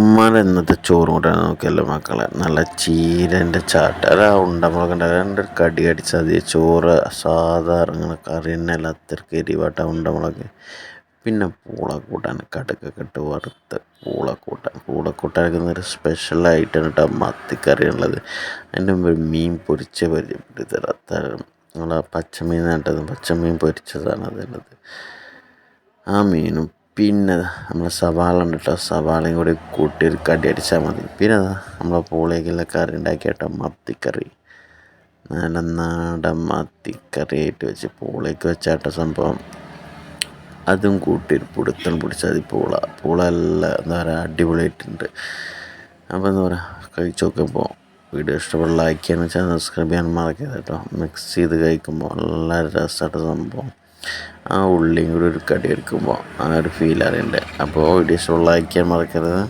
ഉമ്മാന്റെ എന്നത്തെ ചോറും കൂട്ടാൻ നോക്കിയല്ലോ മക്കളെ. നല്ല ചീരന്റെ ചാട്ട. അല്ല ഉണ്ടമുളക് രണ്ട് കടി അടിച്ചാൽ മതി. ചോറ് സാധാരണ കറി തന്നെ അല്ല. അത്രയ്ക്ക് എരിവാട്ട ഉണ്ടമുളക് പിന്നെ പൂള കൂട്ടാൻ കടുക്കൊക്കെ ഇട്ട് വറുത്ത് പൂള കൂട്ടാൻ പൂള കൂട്ടാൻ ഒരു സ്പെഷ്യൽ ആയിട്ടാണ് കേട്ടോ മത്തിക്കറി ഉള്ളത്. അതിന്റെ മുമ്പ് മീൻ പൊരിച്ച പരിചയപ്പെടുത്തി തരാം നമ്മളെ പച്ചമീൻ നട്ടത് പച്ചമീൻ പൊരിച്ചതാണ് അതുള്ളത് ആ മീനും പിന്നെ നമ്മളെ സവാള ഉണ്ട് കേട്ടോ സവാളയും കൂടി കൂട്ടി ഒരു കടി അടിച്ചാൽ മതി. പിന്നെ നമ്മളെ പൂളേക്കുള്ള കറി ഉണ്ടാക്കിയ മത്തിക്കറി. നല്ല നാടൻ മത്തിക്കറി ആയിട്ട് വെച്ച് പൂളേക്ക് വെച്ചാട്ട സംഭവം. അതും കൂട്ടി ഒരു പിടുത്തം പിടിച്ചാൽ മതി പൂള. പൂള എല്ലാം എന്താ പറയുക അടിപൊളിയായിട്ടുണ്ട് അപ്പോൾ എന്താ പറയുക കഴിച്ച് നോക്കുമ്പോൾ വീഡിയോ ഇഷ്ടപ്പെട്ട ലൈക്ക് ചെയ്യാന്ന് വെച്ചാൽ സബ്സ്ക്രൈബ് ചെയ്യാൻ മറക്കരുത് കേട്ടോ മിക്സ് ചെയ്ത് കഴിക്കുമ്പോൾ നല്ല രസമായിട്ട് സംഭവം. ആ ഉള്ളിയും കൂടി ഒരു കടി എടുക്കുമ്പോൾ ആ ഒരു ഫീൽ അറിയണ്ടേ? അപ്പോൾ വീഡിയോസ് ഇഷ്ടമുള്ള മറക്കരുത്.